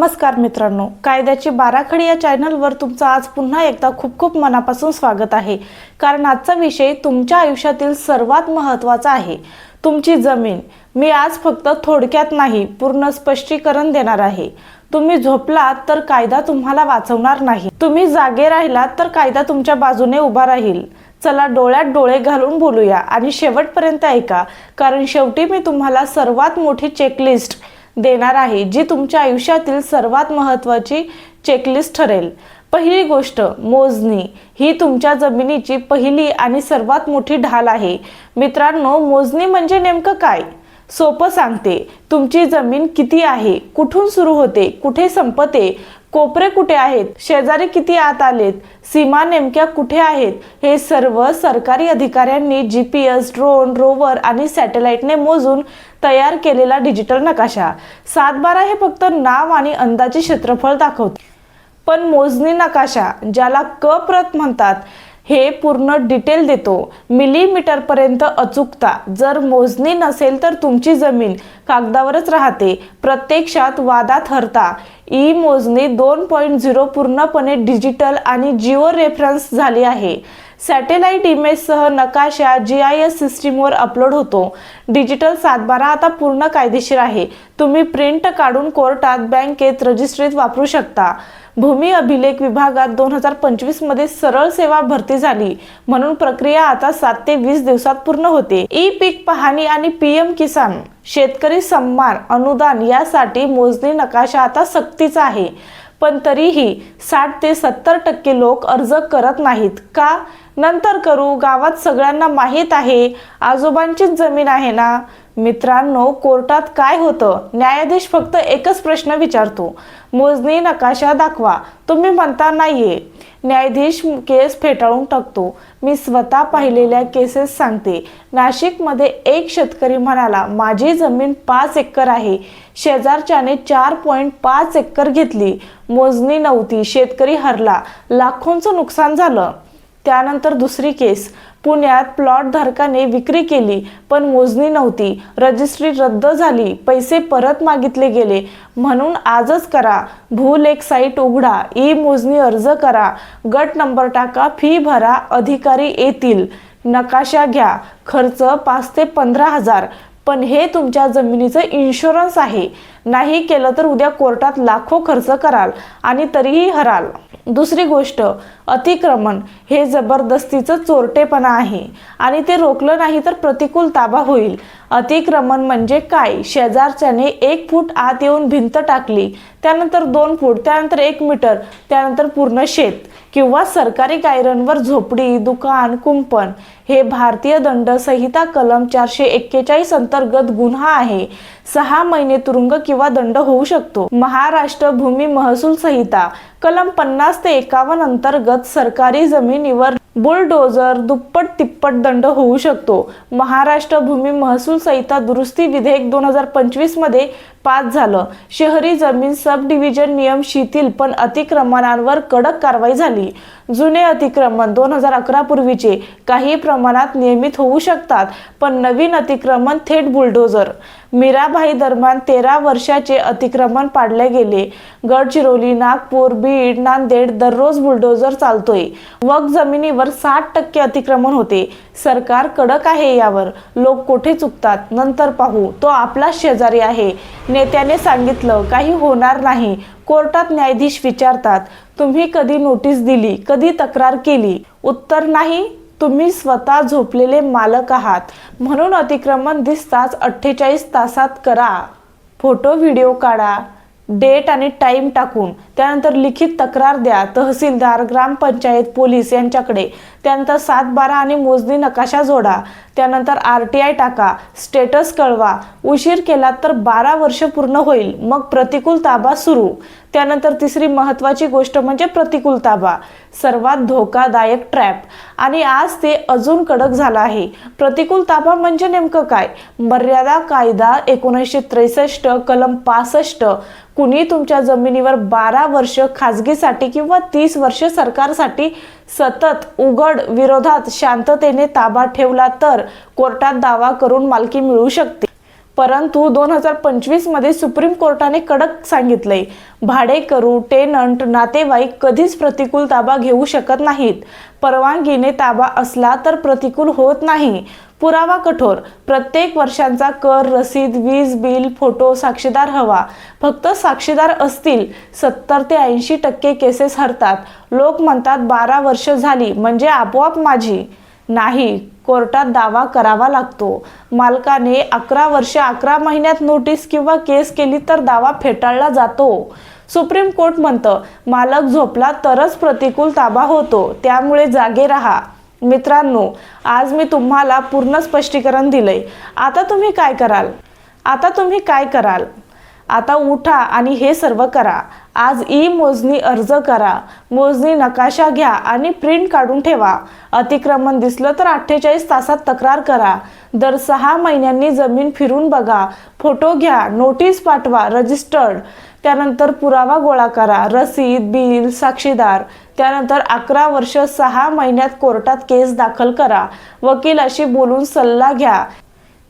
नमस्कार मित्रांनो. कायद्याची बाराखडी या चॅनलवर तुमचं आज पुन्हा एकदा खूप खूप मनापासून स्वागत आहे. कारण आजचा विषय तुमच्या आयुष्यातील सर्वात महत्त्वाचा आहे. तुमची जमीन. मी आज फक्त थोडक्यात नाही पूर्ण स्पष्टीकरण देणार आहे. तुम्ही झोपलात तर कायदा तुम्हाला वाचवणार नाही. तुम्ही जागे राहिलात तर कायदा तुमच्या बाजूने उभा राहील. चला डोळ्यात डोळे घालून बोलूया आणि शेवटपर्यंत ऐका. कारण शेवटी मी तुम्हाला सर्वात मोठी चेकलिस्ट देणार आहे जी तुमच्या आयुष्यातील सर्वात महत्त्वाची चेकलिस्ट ठरेल. पहिली गोष्ट मोजणी. ही तुमच्या जमिनीची पहिली आणि सर्वात मोठी ढाल आहे. मित्रांनो मोजणी म्हणजे नेमकं काय? सोपं सांगते. तुमची जमीन किती आहे? कुठून सुरू होते? कुठे संपते? कोपरे कुठे आहेत? शेजारी किती आत आलेत? सीमा नेमक्या कुठे आहेत? हे सर्व सरकारी अधिकाऱ्यांनी G P S drone rover आणि सॅटेलाइटने मोजून तयार केलेला डिजिटल नकाशा. सातबारा हे फक्त नाव आणि अंदाजे क्षेत्रफळ दाखवते. पण मोजणी नकाशा ज्याला क प्रत म्हणतात हे पूर्ण डिटेल देतो. मिलीमीटरपर्यंत अचूकता. जर मोजणी नसेल तर तुमची जमीन कागदावरच राहते. प्रत्यक्षात वादात हरता. ई मोजणी दोन पॉईंट झिरो पूर्णपणे डिजिटल आणि जिओ रेफरन्स झाली आहे. सॅटेलाइट इमेजसह नकाशा जी आय एस सिस्टीमवर अपलोड होतो. डिजिटल सातबारा आता पूर्ण कायदेशीर आहे. तुम्ही प्रिंट काढून कोर्टात बँकेत रजिस्ट्रीत वापरू शकता. भूमी अभिलेख विभागात दोन हजार पंचवीसमध्ये सरळ सेवा भरती झाली. म्हणून प्रक्रिया आता सात ते वीस दिवसात पूर्ण होते. ई पीक पाहणी आणि पीएम किसान शेतकरी सन्मान अनुदान यासाठी मोजणी नकाशा आता सक्तीचा आहे. पण तरीही साठ ते सत्तर टक्के लोक अर्ज करत नाहीत. का? नंतर करू गावात सगळ्यांना माहीत आहे आजोबांचीच जमीन आहे ना? मित्रांनो कोर्टात काय होतं? न्यायाधीश फक्त एकच प्रश्न विचारतो. मोजणी नकाशा दाखवा. तुम्ही म्हणता नाहीये. न्यायाधीश केस फेटाळून टाकतो. मी स्वतः पाहिलेल्या केसेस सांगते. नाशिकमध्ये एक शेतकरी म्हणाला माझी जमीन पाच एकर आहे. शेजारच्याने चार पॉईंट पाच एकर घेतली. मोजणी नव्हती. शेतकरी हरला. लाखोंचं नुकसान झालं. त्यानंतर दुसरी केस. पुण्यात प्लॉट धारकाने विक्री केली पण मोजणी नव्हती. रजिस्ट्री रद्द झाली पैसे परत मागितले गेले. म्हणून आजच करा. भूल एक साईट उघडा. ई मोजणी अर्ज करा. गट नंबर टाका फी भरा अधिकारी येतील. नकाशा घ्या. खर्च पाच ते पंधरा हजार. पण हे तुमच्या जमिनीचं इन्शुरन्स आहे. नाही केलं तर उद्या कोर्टात लाखो खर्च कराल आणि तरीही हराल. दुसरी गोष्ट अतिक्रमण हे जबरदस्तीचं चोरटेपणा आहे. आणि ते रोखलं नाही तर प्रतिकूल ताबा होईल. अतिक्रमण म्हणजे काय? शेजारच्याने एक फूट आत येऊन भिंत टाकली त्यानंतर दोन फूट त्यानंतर एक मीटर त्यानंतर पूर्ण शेत किंवा सरकारी गायरांवर झोपडी दुकान कुंपण हे भारतीय दंड संहिता कलम चारशे एक्केचाळीस अंतर्गत गुन्हा आहे. सहा महिने तुरुंग किंवा दंड होऊ शकतो. महाराष्ट्र भूमी महसूल संहिता कलम पन्नास ते एकावन्न अंतर्गत सरकारी जमिनीवर बुलडोजर दुप्पट तिप्पट दंड होऊ शकतो. महाराष्ट्र भूमी महसूल संहिता दुरुस्ती विधेयक दोन हजार पंचवीसमध्ये पास झालं. शहरी जमीन सब डिव्हिजन नियम शिथिल पण अतिक्रमणांवर कडक कारवाई झाली. जुने अतिक्रमण दोन हजार अकरा पूर्वीचे काही प्रमाणात नियमित होऊ शकतात पण नवीन अतिक्रमण थेट बुलडोजर. मीराबाई दरम्यान तेरा वर्षाचे अतिक्रमण पाडले गेले. गडचिरोली नागपूर बीड नांदेड दररोज बुलडोजर चालतोय. वक जमिनीवर साठ टक्के अतिक्रमण होते. सरकार कडक आहे यावर. लोक कुठे चुकतात? नंतर पाहू. तो आपला शेजारी आहे. नेत्याने सांगितलं काही होणार नाही. कोर्टात न्यायाधीश विचारतात तुम्ही कधी नोटीस दिली? कधी तक्रार केली? उत्तर नाही. तुम्ही स्वतः झोपलेले मालक आहात. म्हणून अतिक्रमण दिसताच अठ्ठेचाळीस तासात करा. फोटो व्हिडिओ काढा. डेट आणि टाईम टाकून. त्यानंतर लिखित तक्रार द्या. तहसीलदार ग्रामपंचायत पोलीस यांच्याकडे. त्यानंतर सात बारा आणि मोजणी नकाशा जोडा. त्यानंतर आर टी आय टाका. स्टेटस कळवा. उशीर केला तर बारा वर्ष पूर्ण होईल. मग प्रतिकूल ताबा सुरू. त्यानंतर तिसरी महत्त्वाची गोष्ट म्हणजे प्रतिकूल ताबा. सर्वात धोकादायक ट्रॅप. आणि आज ते अजून कडक झालं आहे. प्रतिकूल ताबा म्हणजे नेमकं काय? मर्यादा कायदा एकोणीसशे त्रेसष्ट कलम पासष्ट. कुणी तुमच्या जमिनीवर बारा वर्ष खाजगीसाठी किंवा तीस वर्ष सरकारसाठी सतत उघड विरोधात शांततेने ताबा ठेवला तर कोर्टात दावा करून मालकी मिळू शकते. परंतु दोन हजार पंचवीसमध्ये सुप्रीम कोर्टाने कडक सांगितले भाडेकरू टेनंट नातेवाईक कधीच प्रतिकूल ताबा घेऊ शकत नाहीत. परवानगीने ताबा असला तर प्रतिकूल होत नाही. पुरावा कठोर. प्रत्येक वर्षांचा कर रसीद वीज बिल फोटो साक्षीदार हवा. फक्त साक्षीदार असतील सत्तर ते ऐंशी टक्के केसेस हरतात. लोक म्हणतात बारा वर्ष झाली म्हणजे आपोआप माझी. नाही कोर्टात दावा करावा लागतो. मालकाने अकरा वर्ष अकरा महिन्यात नोटीस किंवा केस केली तर दावा फेटाळला जातो. सुप्रीम कोर्ट म्हणतं मालक झोपला तरच प्रतिकूल ताबा होतो त्यामुळे जागे राहा. मित्रांनो आज मी तुम्हाला पूर्ण स्पष्टीकरण दिलंय. आता तुम्ही काय कराल? आता तुम्ही काय कराल? आता उठा आणि हे सर्व करा. आज ई मोजणी अर्ज करा. मोजणी नकाशा घ्या आणि प्रिंट काढून ठेवा. अतिक्रमण दिसलं तर अठ्ठेचाळीस तासात तक्रार करा. दर सहा महिन्यांनी जमीन फिरून बघा. फोटो घ्या नोटीस पाठवा रजिस्टर्ड त्यानंतर पुरावा गोळा करा रसीद बिल साक्षीदार. त्यानंतर अकरा वर्ष सहा महिन्यात कोर्टात केस दाखल करा. वकिलाशी बोलून सल्ला घ्या.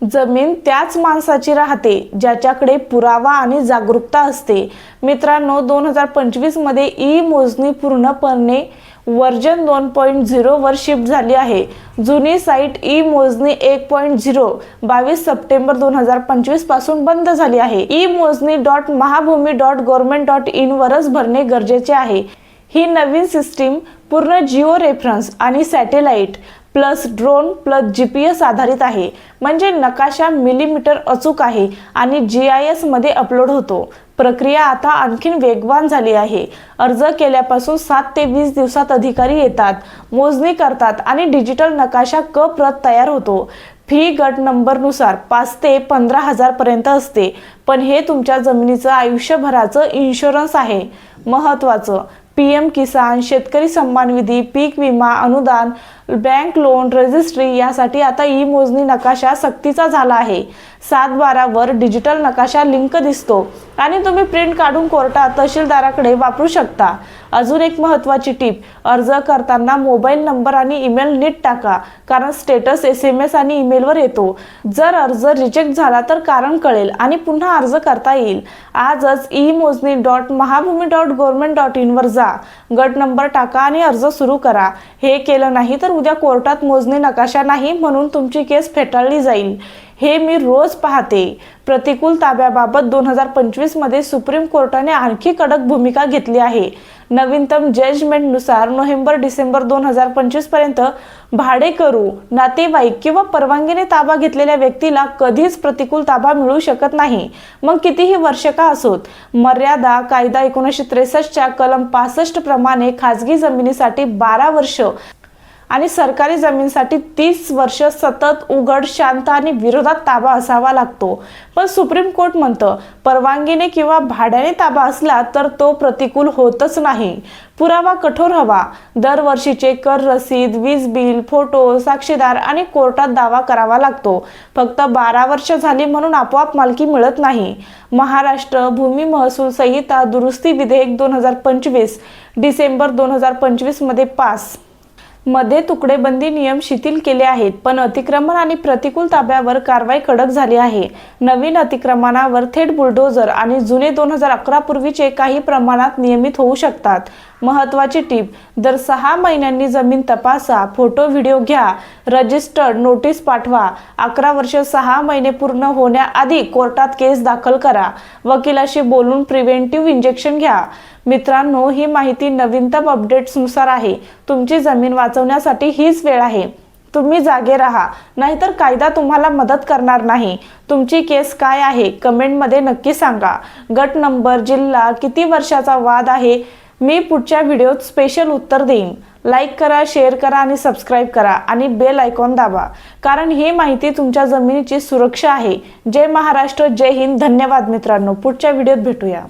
जमीन त्याच माणसाची राहते ज्याच्याकडे पुरावा आणि जागरूकता असते. मित्रांनो दोन हजार पंचवीसमध्ये ई मोजणी पूर्णपणे वर्जन दोन पॉईंट झिरोवर शिफ्ट झाली आहे. जुनी साईट ई मोजणी एक पॉईंट झिरो बावीस सप्टेंबर दोन हजार पंचवीसपासून बंद झाली आहे. ई मोजणी dot Mahabhumi dot government dot इनवरच भरणे गरजेचे आहे. ही नवीन सिस्टीम पूर्ण जिओ रेफरन्स आणि satellite plus drone plus G P S आधारित आहे. म्हणजे नकाशा मिलीमीटर अचूक आहे आणि जी आय एसमध्ये अपलोड होतो. प्रक्रिया आता आणखीन वेगवान झाली आहे. अर्ज केल्यापासून सात ते वीस दिवसात अधिकारी येतात मोजणी करतात आणि डिजिटल नकाशा क प्रत तयार होतो. फी गट नंबरनुसार पाच ते पंधरा हजारपर्यंत असते. पण हे तुमच्या जमिनीचं आयुष्यभराचं इन्शुरन्स आहे. महत्त्वाचं. पी एम किसान शेतकरी सन्मान निधी पीक विमा अनुदान बँक लोन रजिस्ट्री यासाठी आता ई मोजणी नकाशा सक्तीचा झाला आहे. सात बारावर डिजिटल नकाशा लिंक दिसतो. आणि तुम्ही प्रिंट काढून कोर्टात तहसीलदाराकडे वापरू शकता. अजून एक महत्त्वाची टीप अर्ज करताना मोबाईल नंबर आणि ईमेल नीट टाका कारण स्टेटस एस एम एस आणि ईमेलवर येतो. जर अर्ज रिजेक्ट झाला तर कारण कळेल आणि पुन्हा अर्ज करता येईल. आजच ई मोजणी dot Mahabhumi dot government dot इनवर जा. गट नंबर टाका आणि अर्ज सुरू करा. हे केलं नाही तर उद्या कोर्टात मोजणी नकाशा नाही म्हणून तुमची केस फेटाळली जाईल. हे मी रोज पाहते. प्रतिकूल ताब्याबाबत दोन हजार पंचवीसमध्ये सुप्रीम कोर्टाने आणखी कडक भूमिका घेतली आहे. नवीनतम जजमेंटनुसार नोव्हेंबर डिसेंबर दोन हजार पंचवीसपर्यंत भाडेकरू नातेवाईक किंवा परवानगीने ताबा घेतलेल्या व्यक्तीला कधीच प्रतिकूल ताबा मिळू शकत नाही. मग कितीही वर्ष का असोत? मर्यादा कायदा एकोणीसशे त्रेसष्टच्या कलम पासष्ट प्रमाणे खाजगी जमिनीसाठी बारा वर्ष आणि सरकारी जमीनसाठी तीस वर्ष सतत उघड शांत आणि विरोधात ताबा असावा लागतो. पण सुप्रीम कोर्ट म्हणतं परवानगीने किंवा भाड्याने ताबा असला तर तो प्रतिकूल होतच नाही. पुरावा कठोर हवा. दरवर्षीचे कर रसीद वीज बिल फोटो साक्षीदार आणि कोर्टात दावा करावा लागतो. फक्त बारा वर्ष झाली म्हणून आपोआप मालकी मिळत नाही. महाराष्ट्र भूमी महसूल संहिता दुरुस्ती विधेयक दोन हजार पंचवीस डिसेंबर दोन हजार पंचवीसमध्ये पास. मध्ये तुकडेबंदी नियम शिथिल केले आहेत पण अतिक्रमण आणि प्रतिकूल ताब्यावर कारवाई कडक झाली आहे. नवीन अतिक्रमणावर थेट बुलडोजर आणि जुने दोन हजार अकरा पूर्वीचे काही प्रमाणात नियमित होऊ शकतात. महत्वाची टीप. दर सहा महिन्यांनी जमीन तपासा फोटो व्हिडिओ घ्या रजिस्टर्ड नोटीस पाठवा. अकरा वर्ष सहा महिने पूर्ण होण्याआधी कोर्टात केस दाखल करा. वकिलाशी बोलून प्रिव्हेंटिव्ह इंजेक्शन घ्या. मित्रांनो ही माहिती नवीनतम अपडेट्सनुसार आहे. तुमची जमीन वाचवण्यासाठी हीच वेळ आहे. तुम्ही जागे राहा. नाहीतर कायदा तुम्हाला मदत करणार नाही. तुमची केस काय आहे कमेंटमध्ये नक्की सांगा. गट नंबर जिल्हा किती वर्षाचा वाद आहे मी पुढच्या व्हिडिओत स्पेशल उत्तर देईन. लाईक करा शेअर करा आणि सबस्क्राईब करा आणि बेल आयकॉन दाबा. कारण ही माहिती तुमच्या जमिनीची सुरक्षा आहे. जय महाराष्ट्र जय हिंद. धन्यवाद मित्रांनो. पुढच्या व्हिडिओत भेटूया.